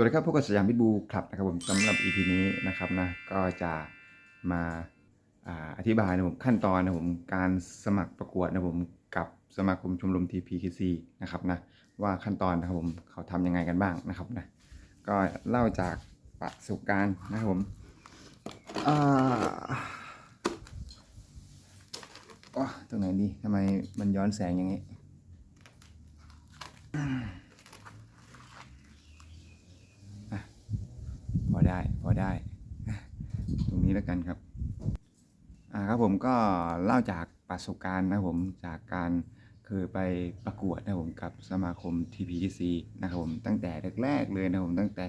วัสดีครับพวกกับสยามพิทบูคลับนะครับผมสำหรับ EP นี้นะครับนะก็จะมาอาอธิบายนะผมขั้นตอนนะผมการสมัครประกวดนะผมกับสมาคมชมรม TPKC นะครับนะว่าขั้นตอนนะครับผมเขาทำยังไงกันบ้างนะครับนะก็เล่าจากประสบการณ์นะครับผมอ่าตรงไหนดีทำไมมันย้อนแสงอย่างนี้ พอ ได้ พอได้ ตรงนี้แล้วกันครับอ่าครับผมก็เล่าจากประสบการณ์นะผมจากการเคยไปประกวดนะผมกับสมาคม TPC นะครับผมตั้งแต่แรกๆเลยนะผมตั้งแต่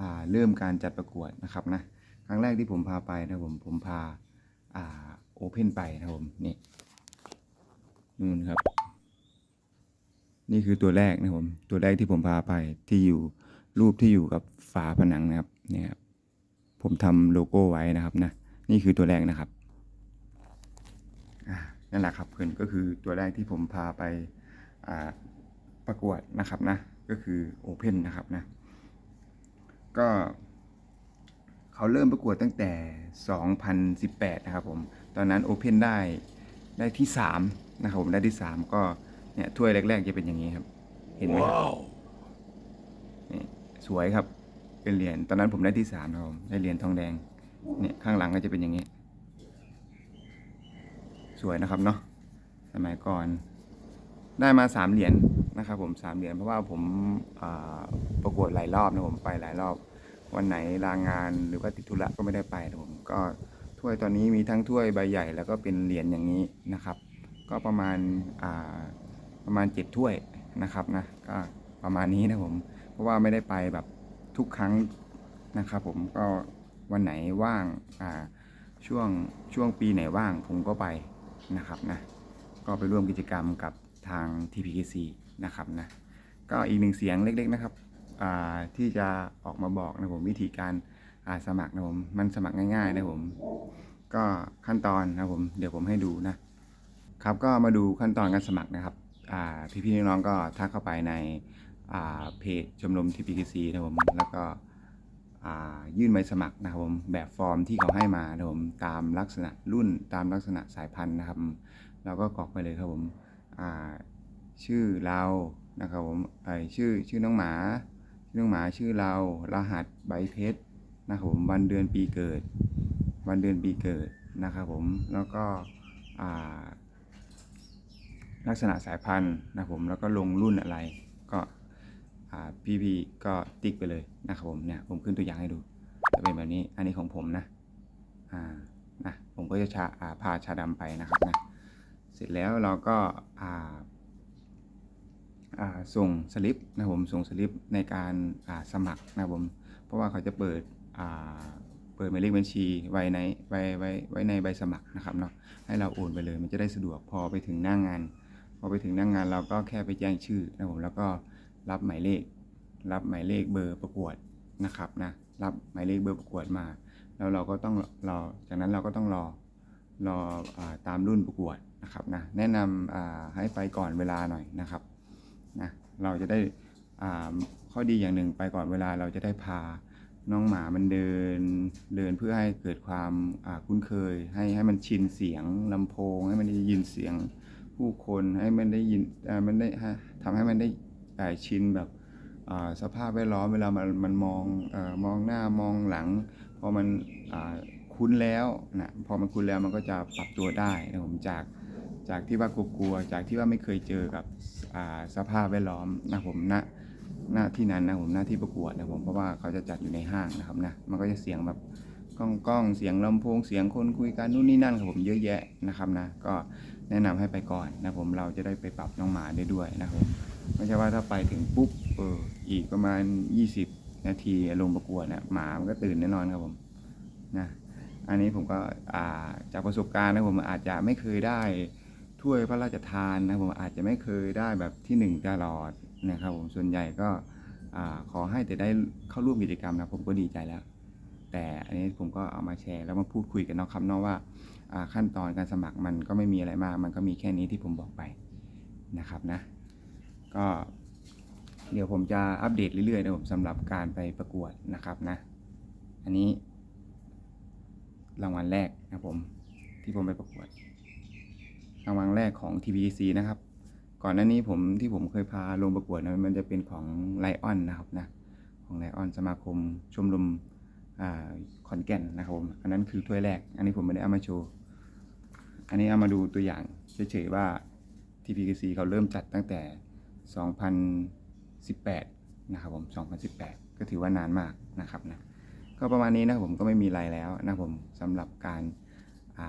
อ่าเริ่มการจัดประกวดนะครับนะครั้งแรกที่ผมพาไปนะผมผมพาอ่าโอเพนไปนะผมนี่นู่นครับ นี่คือตัวแรกนะผมตัวแรกที่ผมพาไปที่อยู่รูปที่อยู่กับฝาผนังนะครับ เนี่ยครับผมทำโลโก้ไว้นะครับนะนี่คือตัวแรกนะครับอ่านั่นแหละครับเพื่อนก็คือตัวแรกที่ผมพาไปอ่าประกวดนะครับนะก็คือโอเพนนะครับนะก็เขาเริ่มประกวดตั้งแต่ 2018 นะครับผม ตอนนั้นโอเพนได้ได้ที่ 3 นะครับผมได้ที่ 3 ก็เนี่ยถ้วยแรก ๆ จะเป็นอย่างนี้ครับ เห็นไหมครับนี่สวยครับ เป็นเหรียญตอนนั้นผมได้ที่สามครับผมได้เหรียญทองแดงเนี่ยข้างหลังก็จะเป็นอย่างนี้ สวยนะครับเนาะสมัยก่อน ได้มาสามเหรียญนะครับ ผมสามเหรียญเพราะว่าผมประกวดหลายรอบนะผมไปหลายรอบ วันไหนลางานหรือว่าติดธุระก็ไม่ได้ไปนะผมก็ถ้วยตอนนี้มีทั้งถ้วยใบใหญ่แล้วก็เป็นเหรียญอย่างนี้นะครับ ก็ประมาณาประมาณเจ็ดถ้วยนะครับนะก็ประมาณนี้นะผมเพราะว่าไม่ได้ไปแบบ ทุกครั้งนะครับผมก็วันไหนว่างอ่าช่วงช่วงปีไหนว่างผมก็ไปนะครับนะก็ไปร่วมกิจกรรมกับทาง TPKC นะครับนะก็อีกหนึ่งเสียงเล็กๆนะครับอ่าที่จะออกมาบอกนะผมวิธีการอ่าสมัครนะผมมันสมัครง่ายๆนะผมก็ขั้นตอนนะผมเดี๋ยวผมให้ดูนะครับก็มาดูขั้นตอนการสมัครนะครับอ่าพี่ๆน้องๆก็ทักเข้าไปใน เพจชมรม TPKC นะผมแล้วก็ยื่นใบสมัครนะครับผมแบบฟอร์มที่เขาให้มานะผมตามลักษณะรุ่นตามลักษณะสายพันธุ์นะครับ เราก็กรอกไปเลยครับผมชื่อเรานะครับผมชื่อชื่อน้องหมาชื่อน้องหมาชื่อเรารหัสใบเพชรนะครับผมวันเดือนปีเกิด วันเดือนปีเกิดนะครับผมแล้วก็ลักษณะสายพันธุ์นะครับผมแล้วก็ลงรุ่นอะไร ก็อ่พี่ก็ติ๊กไปเลยนะครับผมเนี่ยผมขึ้นตัวอย่างให้ดูจะเป็นแบบนี้อันนี้ของผมนะอ่านะผมก็จะชาาพาชาดำไปนะครับนะเสร็จแล้วเราก็อ่าอ่าส่งสลิปนะผมส่งสลิปในการอ่าสมัครนะผมเพราะว่าเขาจะเปิดอ่าเปิดหมายเลขบัญชีไว้ในไว้ไว้ไว้ในใบสมัครนะครับเนาะให้เราโอนไปเลยมันจะได้สะดวกพอไปถึงหน้างงาน พอไปถึงหน้างงานเราก็แค่ไปแจ้งชื่อนะผมแล้วก็ รับหมายเลข รับหมายเลขเบอร์ประกวดนะครับนะรับหมายเลขเบอร์ประกวดมา แล้วเราก็ต้องรอจากนั้นเราก็ต้องรอรออตามรุ่นประกวดนะครับนะแนะนำให้ไปก่อนเวลาหน่อยนะครับนะเราจะได้ข้อดีอย่างหนึ่งไปก่อนเวลาเราจะได้พาน้องหมามันเดินเดินเพื่อให้เกิดความคุ้นเคย ให้ให้มันชินเสียงลำโพง ให้มันได้ยินเสียงผู้คนให้มันได้ยินเอ่อมันได้ทำให้มันได้ เอ่ชินแบบสภาพแวดล้อมเวลามันมันมองอมองหน้ามองหลัง พอมันคุ้นแล้วนะพอมันคุ้นแล้วมันก็จะปรับตัวได้นะผมจากจากที่ว่ากลัวๆจากที่ว่าไม่เคยเจอกับสภาพแวดล้อมนะผมณหน้าที่นั้นนะผมหน้าที่ประกวดนะผมเพราะว่าเขาจะจัดอยู่ในห้างนะครับนะมันก็จะเสียงแบบก้องก้องเสียงลำโพงเสียงคนคุยกันนู่นนี่นั่นครับผมเยอะแยะนะครับนะก็แนะนำให้ไปก่อนนะผมเราจะได้ไปปรับน้องหมาได้ด้วยนะครับ ไม่ใช่ว่าถ้าไปถึงปุ๊บเอออีกประมาณ 20 นาทีลงประกวดนะหมามันก็ตื่นแน่นอนครับผมนะอันนี้ผมก็อ่าจากประสบการณ์นะผมอาจจะไม่เคยได้ถ้วยพระราชทานนะผมอาจจะไม่เคยได้แบบที่หนึ่งตลอดนะครับผมส่วนใหญ่ก็อ่าขอให้แต่ได้เข้าร่วมกิจกรรมนะผมก็ดีใจแล้ว แต่อันนี้ผมก็เอามาแชร์แล้วมาพูดคุยกันนาะครับนาะว่าอ่าขั้นตอนการสมัครมันก็ไม่มีอะไรมาก มันก็มีแค่นี้ที่ผมบอกไปนะครับนะ ก็เดี๋ยวผมจะอัปเดตเรื่อยๆนะผมสำหรับการไปประกวดนะครับนะ อันนี้ รางวัลแรกนะผมที่ผมไปประกวด รางวัลแรกของ TPC นะครับ ก่อนหน้านี้ผมที่ผมเคยพาลงประกวดนะมันจะเป็นของไลออนนะครับนะของไลออนสมาคมชมรมอขอนแก่นนะครับผมอันนั้นคือถ้วยแรก อันนี้ผมไม่ได้เอามาโชว์อันนี้เอามาดูตัวอย่างเฉยๆว่า TPC เขาเริ่มจัดตั้งแต่ 2018 นะครับผม 2018 ก็ถือว่านานมากนะครับนะ ก็ประมาณนี้นะครับผมก็ไม่มีอะไรแล้วนะครับผมสำหรับการา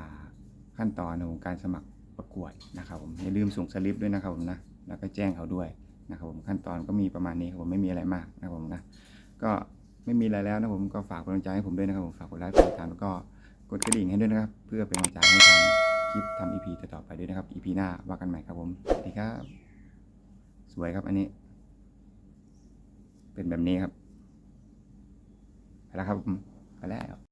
ขั้นตอนของการสมัครประกวดนะครับผมอย่าลืมส่งสลิปด้วยนะครับผมนะ แล้วก็แจ้งเขาด้วยนะครับผมขั้นตอนก็มีประมาณนี้ครับผมไม่มีอะไรมากนะครับผมนะ ก็ไม่มีอะไรแล้วนะผมก็ฝากกำลังใจให้ผมด้วยนะครับผมฝากกดไลค์กดติดตามแล้วก็กดกระดิ่งให้ด้วยนะครับ เพื่อเป็นกำลังใจให้ทำคลิปทำ EP ต่อไปด้วยนะครับ EP หน้าว่ากันใหม่ครับผมสวัสดีครับ สวยครับอันนี้ เป็นแบบนี้ครับ ไปแล้วครับ ไปแล้ว